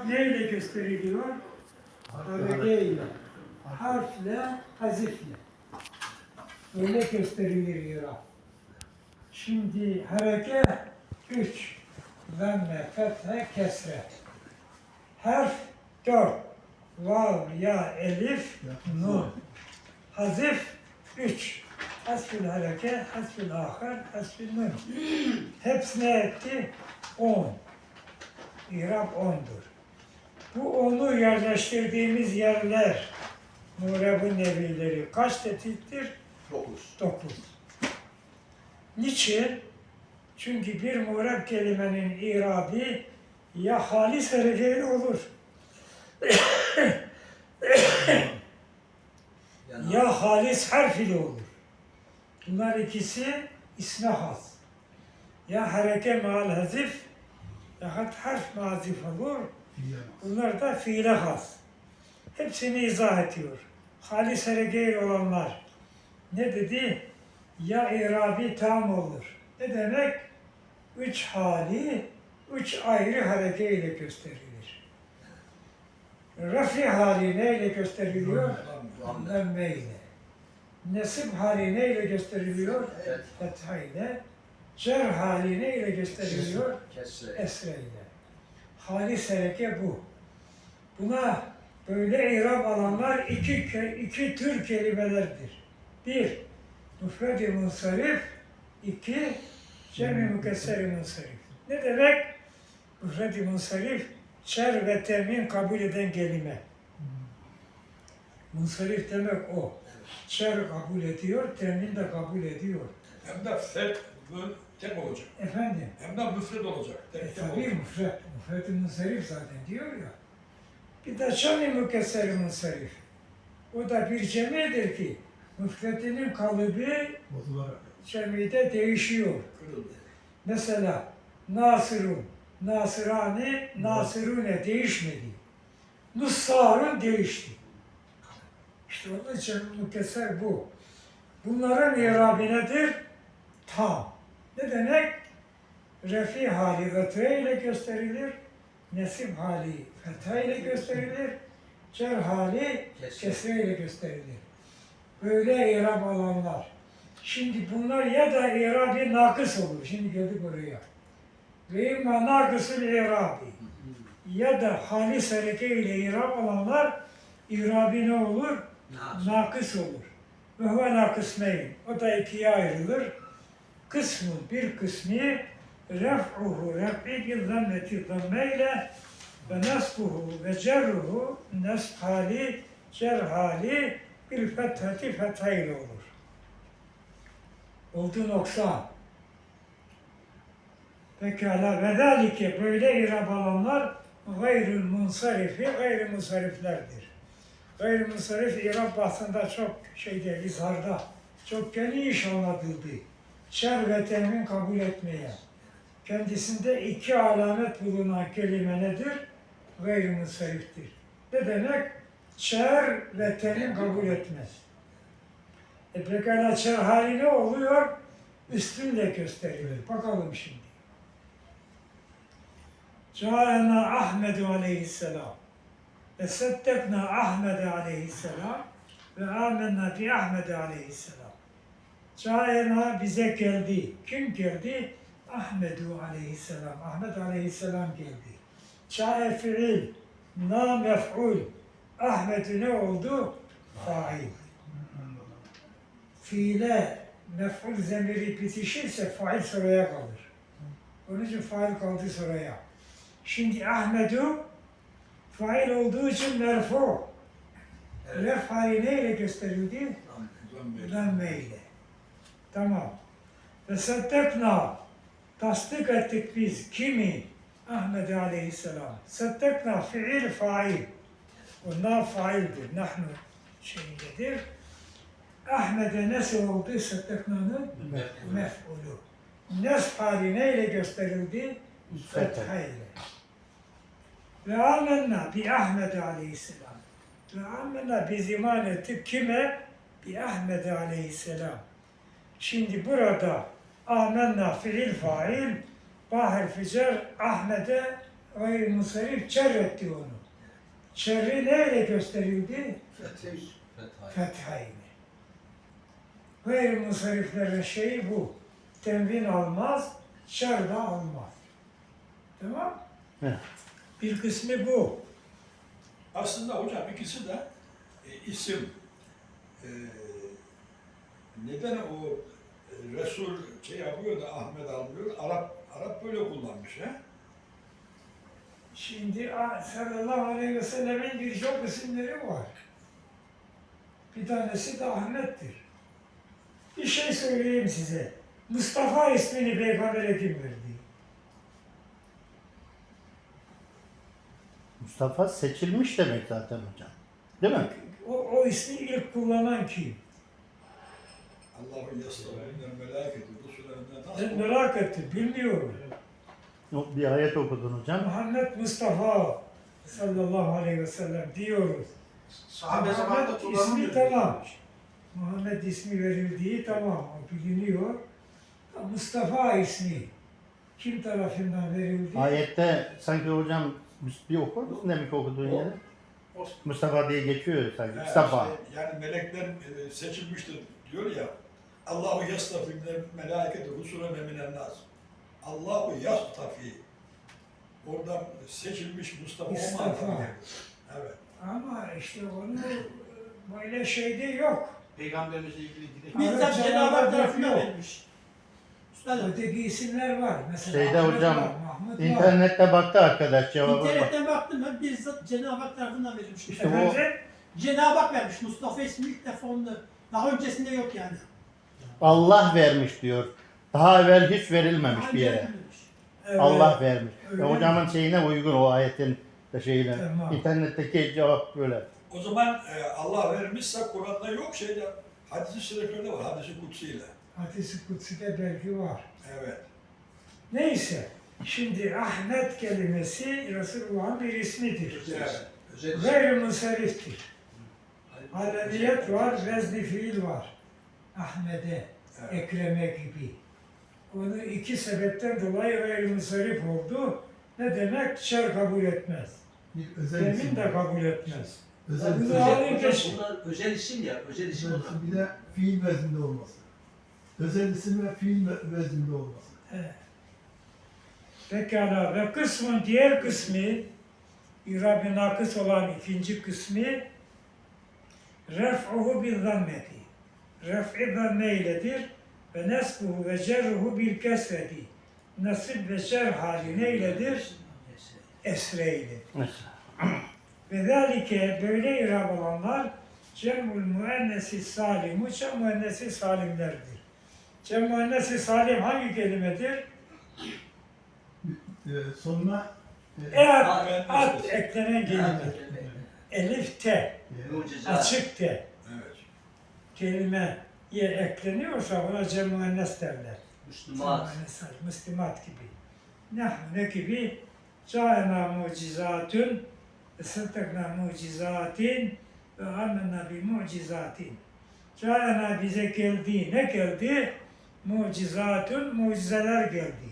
İrab neyle gösteriliyor? Hareke ile. Harfle, hazifle. Böyle gösterilir İrab. Şimdi hareke üç. Zemme, fethe, kesre. Harf dört. Vav, ya, elif, nun. Hazif üç. Hasfül hareke, hasfül ahir, hasfül nun. Hepsine etti on. İrab ondur. Bu onu yerleştirdiğimiz yerler, Mureb'in nevileri kaç tetiktir? 9. Dokuz. Niçin? Çünkü bir mureb kelimenin irabi ya halis harekeli olur ya halis harf ile olur. Bunlar ikisi isme has. Ya hareke maal hazif ya harf mazif olur. Bunlar da fiile has. Hepsini izah ediyor. Halis harekeli olanlar. Ne dedi? Ya irabi tam olur. Ne demek? Üç hali, üç ayrı harekeyle gösterilir. Rafi hali neyle gösteriliyor? Lemme ile. Nesip hali neyle gösteriliyor? Fetha ile. Cer hali neyle gösteriliyor? Esre ile. Halis hareke bu. Buna böyle irab alanlar iki, iki tür kelimelerdir. Bir, müfredi munsarif. iki cemi mükesseri munsarif. Ne demek? Müfredi munsarif, çer ve temin kabul eden kelime. Munsarif demek o. Çer kabul ediyor, temin de kabul ediyor. Hem de fet bu tek olacak. Efendim, Hem de müfred olacak. E Tek tek tabii olacak. müfret, müfret-i munsarif zaten diyor ya. Bir de şan-ı mükesser munsarif. O da bir cemidir ki müfretinin kalıbı cemide değişiyor. Kırıldı. Mesela Nasırun, Nasırani, Nasırune değişmedi. Nussarun değişti. İşte onun için mükesser bu. Bunların irabi nedir? Tam. Ne demek? Refi hali gıtıra ile gösterilir. Nesip hali fetha ile gösterilir. Cer hali Kesre. ile gösterilir. Böyle irab alanlar. Şimdi bunlar ya da irabi nakıs olur. Şimdi geldik oraya. Ve imma nakısıl irabi. Ya da halis hareke ile irab alanlar irabi ne olur? Nakıs olur. Ve huve nakısmeyn. O da ikiye ayrılır. Kısmı bir kısmı ref'uhu ref'i bir zammeti zammeyle ve nasbuhu ve cerruhu nasb hali bir fethati fethayla olur. Oldu noksan. Pekala ve zalike böyle irab alanlar gayrül munsarifi gayrı munsariflerdir. Gayrı munsarif irab bahsında çok şeyde izharda çok geniş anlatıldı. Şer ve temin kabul etmeye. Kendisinde iki alamet bulunan kelime nedir? Gayrı munsariftir. Ne demek? Şer ve temin kabul etmez. E pekala şer hali ne oluyor? Üstünle gösterilir. Bakalım şimdi. Câena Ahmedu aleyhisselam. Ve seddekna Ahmed aleyhisselam ve amenna bi Ahmed aleyhisselam. Câena bize geldi. Kim geldi? Ahmedu aleyhisselam. Ahmed aleyhisselam geldi. Çae fiil, na mef'ul. Ahmet'ü ne oldu? Fail. Fiile mef'ul zemiri bitişirse fail sonraya kalır. Onun için fail kaldı sonraya. Şimdi Ahmedu fail olduğu için merfu. Evet. Lef hali neyle gösterildi? Lemme ile. Tamam. Ve saddekna tasdik ettik biz kimi? Ahmet aleyhisselam. Saddekna fiil fail. Onlar faildir. Nahnu şeyindedir. Ahmet'e nasıl oldu saddekna'nın? Mef'ulu. Nesb hali neyle gösterildi? Fetha ile. Ve amenna bi Ahmet aleyhisselam. Ve amenna biz iman ettik kime? Bi Ahmet aleyhisselam. Şimdi burada amenna fiil fail ba harfi cer Ahmet'e gayrimusarif çer etti onu. Şerri neyle gösterildi? Fetih. Fetih. Fethayla. Gayrimusariflerin şeyi bu. Tenvin almaz, şer de almaz. Tamam? Evet. Bir kısmı bu. Aslında hocam ikisi de e, isim. E, neden o e, Resul şey yapıyor da Ahmet almıyor? Arap Arap böyle kullanmış he? Şimdi sallallahu aleyhi ve sellemin birçok isimleri var. Bir tanesi de Ahmet'tir. Bir şey söyleyeyim size. Mustafa ismini peygambere kim verdi? Mustafa seçilmiş demek zaten hocam. Değil mi? O, o ismi ilk kullanan kim? Allahu yastafirler melâketi rusulerinden Ben nasıl? merak ettim, bilmiyorum. O Bir ayet okudun hocam. Muhammed Mustafa sallallahu aleyhi ve sellem diyoruz. Sahabe zamanında Muhammed ismi kullanılmıyor. tamam. Muhammed ismi verildiği tamam, o biliniyor. Mustafa ismi kim tarafından verildi? Ayette sanki hocam bir okur musun demek okuduğun o- Mustafa diye geçiyor sanki. Ha, Mustafa. işte, yani melekler e, seçilmiştir diyor ya. Allahu yastafirler melâketi rusulene minen nas. Allahu yastafi. Oradan seçilmiş Mustafa Mustafa. olmadı. Evet. Ama işte onu böyle şeyde yok. Peygamberimizle ilgili direkt. Bizzat Bizzat Cenab-ı Hak tarafından yok. verilmiş. Üstadım, Öteki isimler var. Mesela Şeyde Ahmet hocam, var, Mahmut var. İnternette baktı arkadaş cevaba bak. internetten baktım ben bizzat Cenab-ı Hak tarafından verilmiş. İşte bu- Efendim? Cenab-ı Hak vermiş. Mustafa ismi ilk defa onda. Daha öncesinde yok yani. Allah vermiş diyor. Daha evvel hiç verilmemiş bir yere. Evet. Allah vermiş. Öyle Ve hocamın şeyine uygun o ayetin de şeyine. Tamam. İnternetteki cevap böyle. O zaman e, Allah vermişse Kur'an'da yok şeyde hadis-i şeriflerde var hadis-i kutsiyle. Hadis-i Kutsi'de belki var. Evet. Neyse. Şimdi Ahmet kelimesi Resulullah'ın bir ismidir. Evet. Özel isim. Gayrimusariftir. Alemiyet var, vezni fiil var. Ahmet'e, Evet. Ekrem'e gibi. Onu iki sebepten dolayı gayrimusarif oldu. Ne demek? Şer kabul etmez. Bir özel Temin isim. de kabul etmez. Özel Bunu isim. Hocam bunlar özel isim ya. Özel isim Özel isim. Bir de fiil vezninde olması. Özel isim ve fiil ve- vezninde olması. Pekala ve kısmın diğer kısmı İrab-ı nakıs olan ikinci kısmı ref'uhu bil zammeti. Ref'i zamme iledir ve nesbuhu ve cerruhu bil kesreti. Nasip ve cer hali neyledir? Esre ile. Ve zalike böyle irab olanlar cem'ul müennesi salimu cem müennesi salimlerdir. Cem müennesi salim hangi kelimedir? Ee, sonuna e, E at, At- eklenen kelime. Elif te, açık te Evet. Kelimeye ekleniyorsa buna cem müennes derler. Müslüman. Müennes, Müslümat gibi. Nahnu ne gibi? Câena mucizatun sıddıkna mucizatin ve amenna bi mucizatin. Câena bize geldi. Ne geldi? Mucizatun, mucizeler geldi.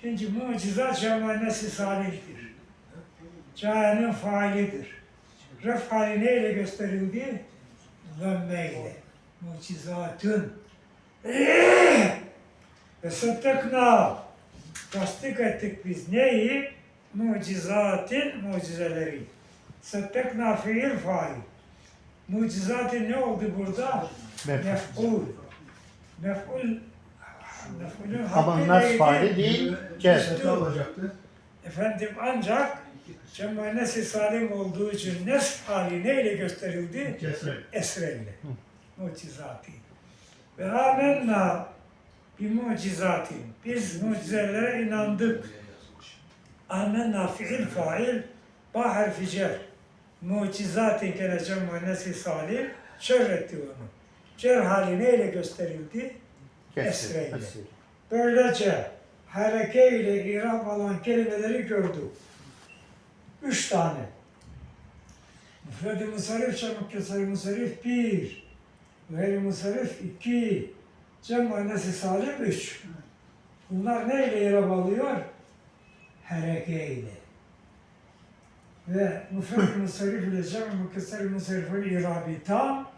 Şimdi mucizat cemalnesi salihtir. Câenin failidir. Ref hali neyle gösterildi? Zamme ile. Mucizatun. Ve sıddıkna. Tasdik ettik biz neyi? Mucizatin mucizeleri. Sıddıkna fiil fail. Mucizatin ne oldu burada? Mef'ul. Mef'ul. Mef'ulün hakkı neydi? faili değil. Sete olacaktı. Efendim ancak cemmanesi salim olduğu için nes hali neyle gösterildi? Kesre. Esreyle. Mucizati. Ve amenna bi mucizatin. Biz mucizelere inandık. Amenna fiil fail ba harfi cer. Mucizatin kere cemmanesi salim şer etti onu. Cer hali neyle gösterildi? Esreyle. Böylece hareke ile irab alan kelimeleri gördük. Üç tane. Müfredi musarif, çabuk kesari musarif bir. Gayri musarif iki. Cem annesi salim üç. Bunlar ne ile irab alıyor? Hareke ile. ve mufrad musarif ile cem mukessar musarifin irabi tam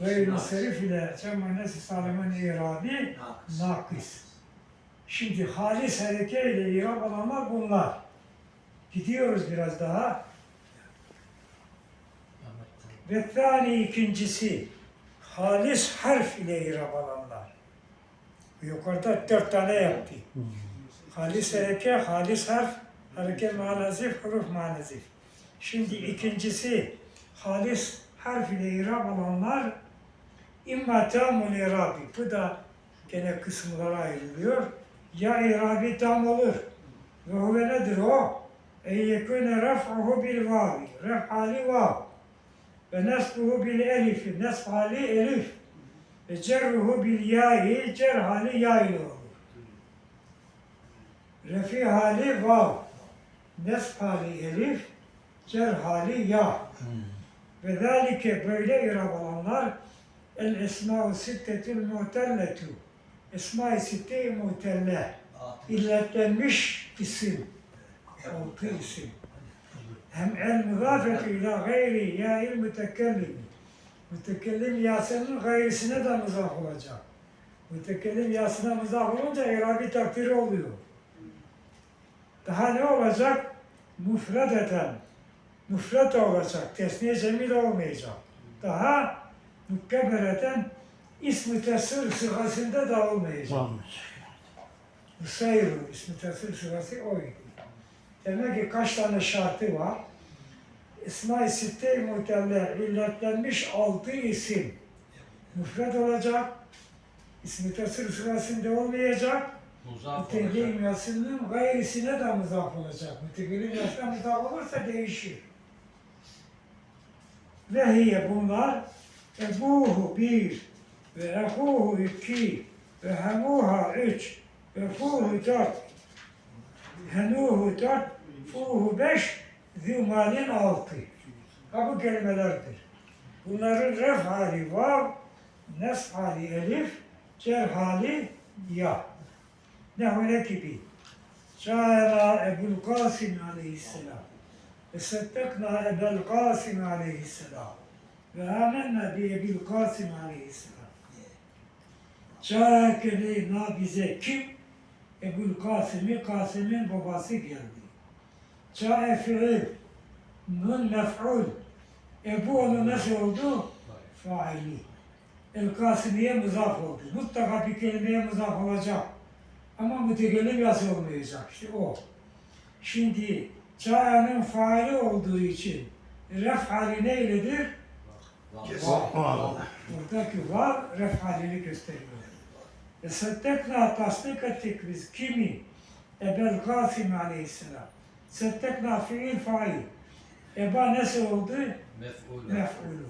Böyle ve isim musarif ile cem nesi salimin irabi nakis. Şimdi halis hareke ile irab alanlar bunlar. Gidiyoruz biraz daha. Ve ikincisi halis harf ile irab alanlar. Yukarıda dört tane yaptı. Halis hareke, halis harf, hareke manazif, huruf manazif. Şimdi ikincisi halis harf ile irab alanlar imma tamul irabi. Bu da gene kısımlara ayrılıyor. Ya irabi tam olur. Ve huve nedir o? En yekune ref'uhu bil vavi. Ref hali vav. Ve nesbuhu bil elifi. Nesb hali elif. Ve cerruhu bil ya'i. Cer hali ya ile olur. Refi hali vav. Nesb hali elif. Cer hali ya. Ve zalike böyle irab olanlar el esma-u sittetül mutelletu. Esma-i sitte-i mutelle. İlletlenmiş isim. Altı isim. Hem el muzafetu ila gayri ya il mütekellim. Mütekellim yasının gayrisine de muzaf olacak. Mütekellim yasına muzaf olunca irabi takdiri oluyor. Daha ne olacak? Mufredeten. Müfret olacak. Tesniye cemil olmayacak. Daha mükebbereten ismi tesir sıgasında da olmayacak. Olmuş. Hüseyin ismi tesir sırası oydu. Demek ki kaç tane şartı var? İsmail Sitte-i Mutelle illetlenmiş altı isim. Müfred olacak. İsmi tesir sırasında olmayacak. Muzaf Mütekellim olacak. yasının gayrisine de muzaf olacak. Mütekellim yasına muzaf olursa değişir. Ve hiye bunlar ebuhu bir ve ehuhu iki ve hemuha üç ve fuhu dört henuhu dört fuhu beş zümalin altı. Ha bu kelimelerdir. Bunların ref hali vav, nes hali elif, cer hali ya. Ne gibi. Şaira Ebul Kasım aleyhisselam. Ve settekna Ebul Kasım aleyhisselam. Ve amenna bi Ebul Kasım aleyhisselam. Çağakına bize kim? Ebul Kasım'ı, Kasım'ın babası geldi. Çae fiil, nun mef'ul. Ebu onu nasıl oldu? Faili. El Kasimiye muzaf oldu. Mutlaka bir kelimeye muzaf olacak. Ama mütekellim yası olmayacak. İşte o. Şimdi çağının faili olduğu için ref hali neyledir? Vav. Buradaki var ref halini gösteriyor. Ve settekna tasdik ettik biz kimi? Ebel Kasim aleyhisselam. Settekna fiil fail. Eba nasıl oldu? Mef'ul. Mef'ulu.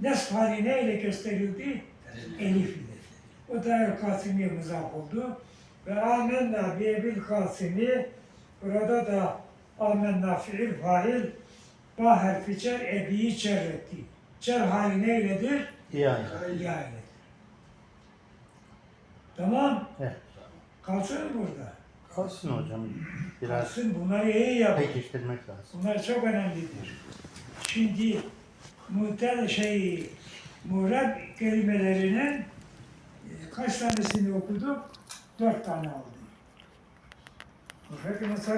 Nesf hali neyle gösterildi? Elif ile. O da El Kasimiye muzaf oldu. Ve amenna bi ebil Kasimi burada da amenna fiil fail ba harfi cer ebiyi cer etti. Cer hali neyledir? Yani. Ya ile. Tamam. Evet. Kalsın burada. Kalsın hocam. Biraz Kalsın bunları iyi yapın. pekiştirmek lazım. Bunlar çok önemlidir. Şimdi muhtel şey murab kelimelerinin e, kaç tanesini okuduk? Dört tane oldu. Hepimiz